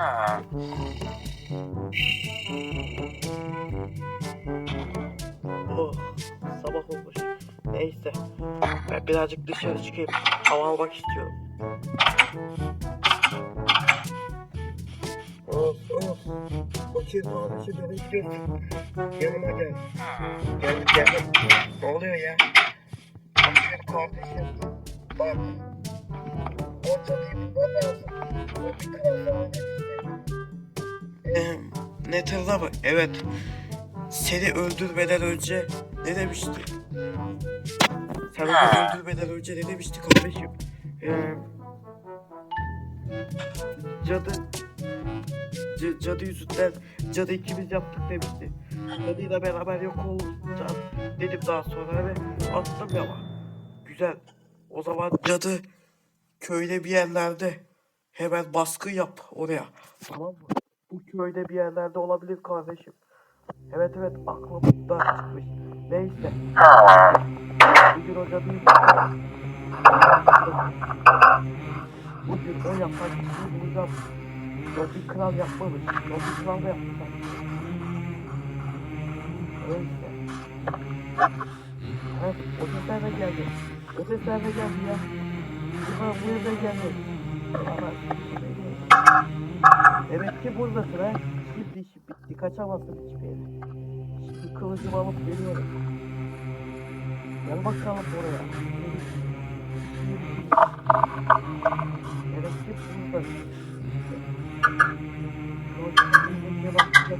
Oh, sabah olmuş. Neyse. Ben birazcık dışarı çıkayım. Hava almak istiyorum. Of of. Fakir abisi beni istiyorsun. Yanıma gel. Gel gel. Ne oluyor ya? Fakir kardeşim. Bak. Ortada bulman lazım. O bir kral Eee, ne tırda mı? Evet. Seni öldürmeden önce ne demişti? Sen onu öldürmeden önce ne demişti kardeşim? Ee, cadı cadı yüzünden cadı ikimiz yaptık demişti. Cadıyla beraber yok olacağız dedim daha sonra ve attım ya Güzel. O zaman cadı köyde bir yerlerde hemen baskı yap oraya. Tamam mı? Bu köyde bir yerlerde olabilir kardeşim. Evet evet aklımdan çıkmış. Neyse. Bugün o cadıyı Bugün o yapan kişiyi bulacağım. Lobi kral yapmamış. Lobi kral da yapmışlar. Neyse. Evet, o sesler de geldi. O sesler de geldi ya. Buraya da geldi. Ama Demek ki buradasın ha. Şimdi işi bitti. Kaçamazsın hiçbir yere. Şimdi kılıcımı alıp geliyorum. Gel bakalım buraya. Demek ki buradasın. Kılıcımı bakacak.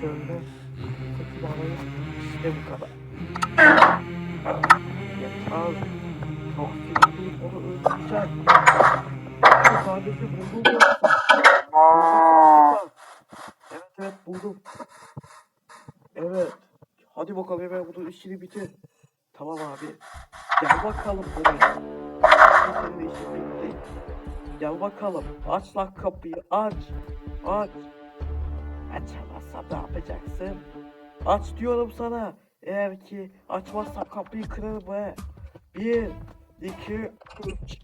Şöyle. Saçımı alayım. İşte bu kadar. Yeter. Çok sinirliyim. Onu öldüreceğim. Kardeşim buldum. Evet evet buldum. Evet. Hadi bakalım hemen bunun işini bitir. Tamam abi. Gel bakalım buraya. Senin de işin bitti. Gel bakalım. Aç lan kapıyı aç. Aç. Açamazsam ne yapacaksın? Aç diyorum sana. Eğer ki açmazsam kapıyı kırarım he. Bir, iki, üç.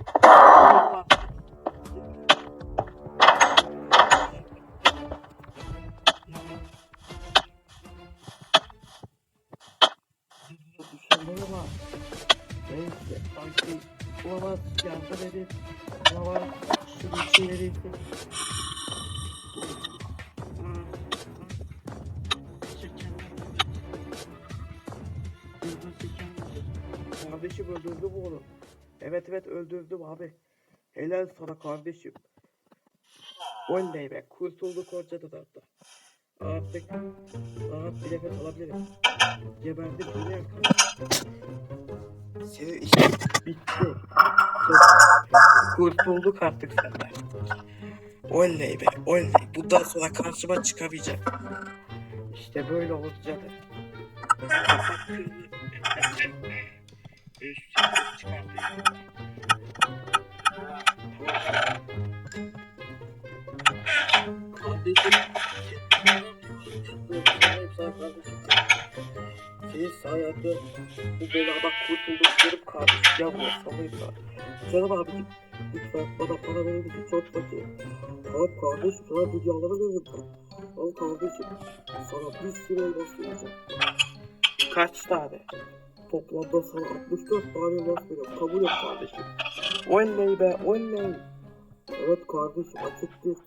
Kardeşim öldürdüm onu. Evet evet öldürdüm abi. Helal sana kardeşim. Oley be kurtulduk o cadıdan da. Artık rahat bir nefes alabilirim. Geberdim bile Senin işin bitti. Kurtulduk artık senden. Oley be oley. Bundan sonra karşıma çıkamayacak. İşte böyle oldu Senin sayende bu beladan kurtulduk canım. Gel buraya salayım sana. Canım abicim. Lütfen bana para verir misin? Çok fakirim. Tamam kardeşim sana dünyaları veririm ben. Al kardeşim. Sana bir sürü elmas vereceğim. Kaç tane? Toplamda sana 64 tane elmas veriyorum. Kabul et kardeşim. Oley be oley. Evet kardeşim açık bir.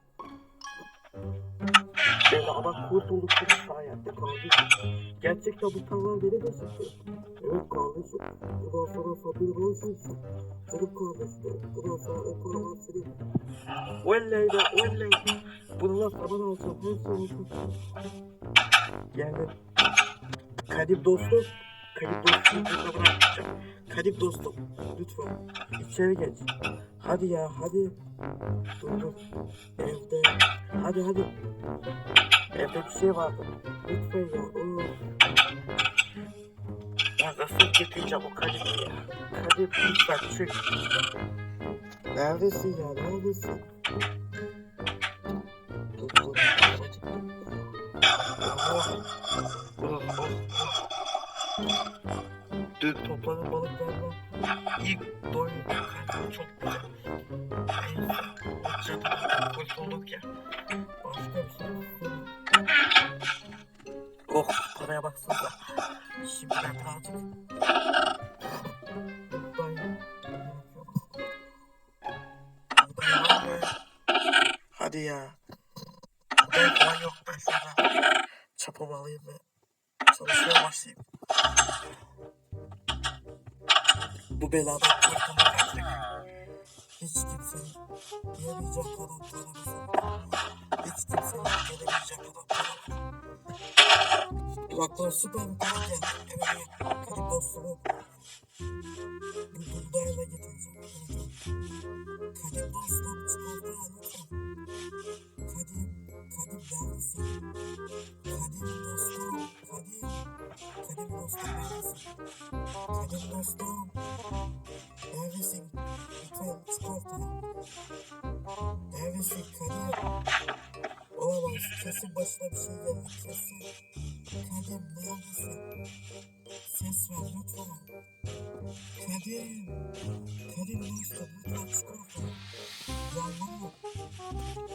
Beladan kurtulduk senin sayende kardeşim. Gerçekten bu tamamen beni besliyor. Evet kardeşim. Bundan sonra sabır olsunsun. Canım kardeşim. Bundan sonra o paralar senin. Oley be oley. Bununla saman alacağım. Her şey olsun. Yani Kadim dostum. Kadim dostum burada bırakmayacağım. Kadim dostum. Lütfen. içeri geç. Hadi ya hadi. Dur dur. Evde. Hadi hadi. Evde bir şey vardı. Lütfen ya. Oo. Ya nasıl getireceğim o Kadim'i ya? Kadim lütfen çık. Neredesin ya? Neredesin? Dur dur. Oh. Oh, oh. Dün topladığım balıklarla ilk karnım çok güzel. O cadıdan kurtulduk ya. Başka bir şey istemiyorum. Oh, paraya baksanıza. Şimdi ben birazcık... beladan kurtulmak artık. Hiç kimsenin diyemeyecek kadar yok. Hiç kimsenin gelemeyecek kadar yok. Kulaklar süper bir para geldi. Evet, kadim dostumu bu buğdayla getireceğim. Kesin başına bir şey geldi. Kesin. Kadim neredesin? Ses ver lütfen. Kadim. Kadim dostum lütfen çikolata. Yalvarırım.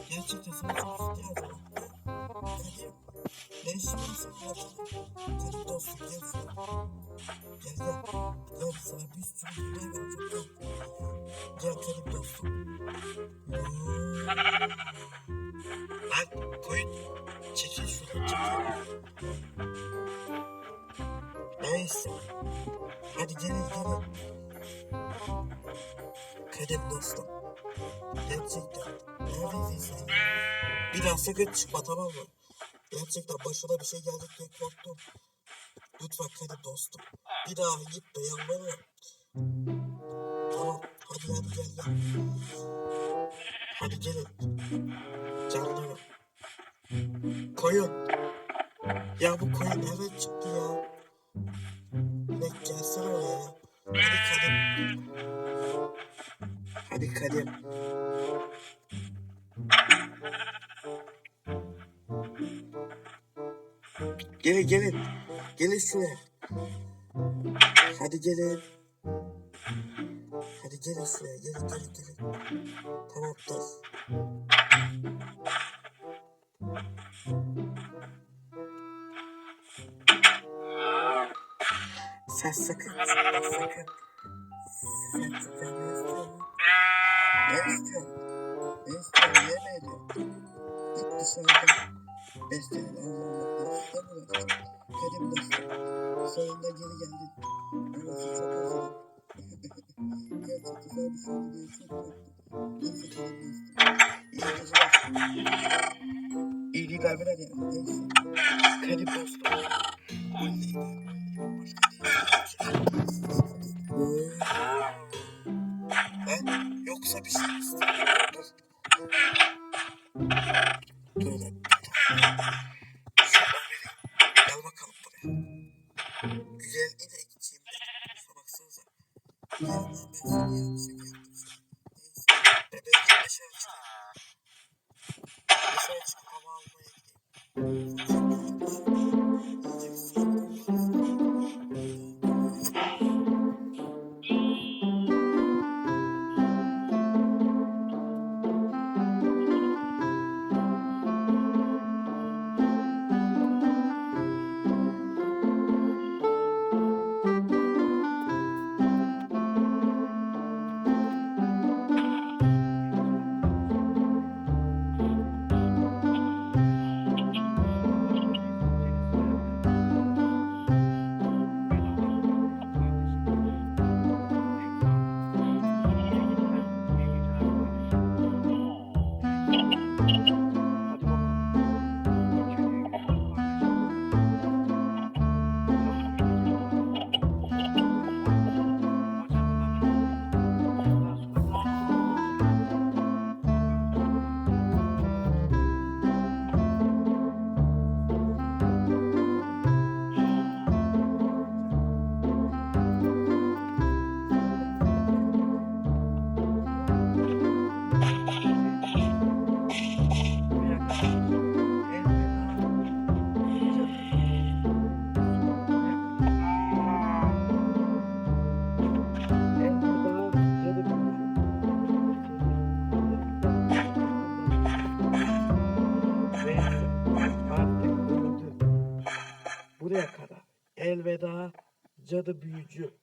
Gerçekten sana çok ihtiyacım var. Kadim. Ne işin var senin ortada? Kadim dostum gel sen. Gel gel. Gel sana bir sürü yemeği vereceğim. Gel. Gel dostum. Hmm. Gelin gelin. Kadim dostum. Gerçekten. Neredeydin sen? Bir daha sakın çıkma tamam mı? Gerçekten başına bir şey geldi diye korktum. Lütfen Kadim dostum. Bir daha gitme yalvarırım. Tamam. Hadi hadi gel gel. Hadi gelin. Canlarım. Koyun. Ya bu koyun nereden çıktı ya? Gelin gelin. Şuraya. Hadi gelin. Hadi gelin şuraya. Gelin gelin gelin. Tamam dur. Sen sakın çıkma sakın. Kadim dostum. Sonunda geri geldin. Burası çok özledim. Gerçekten güzel bir şey oldu diye çok korktum. Neyse kadim dostum. İyi geceler. İyi geceler yani. Neyse. Kadim dostum. Oley. Ben Música Elveda cadı büyücü.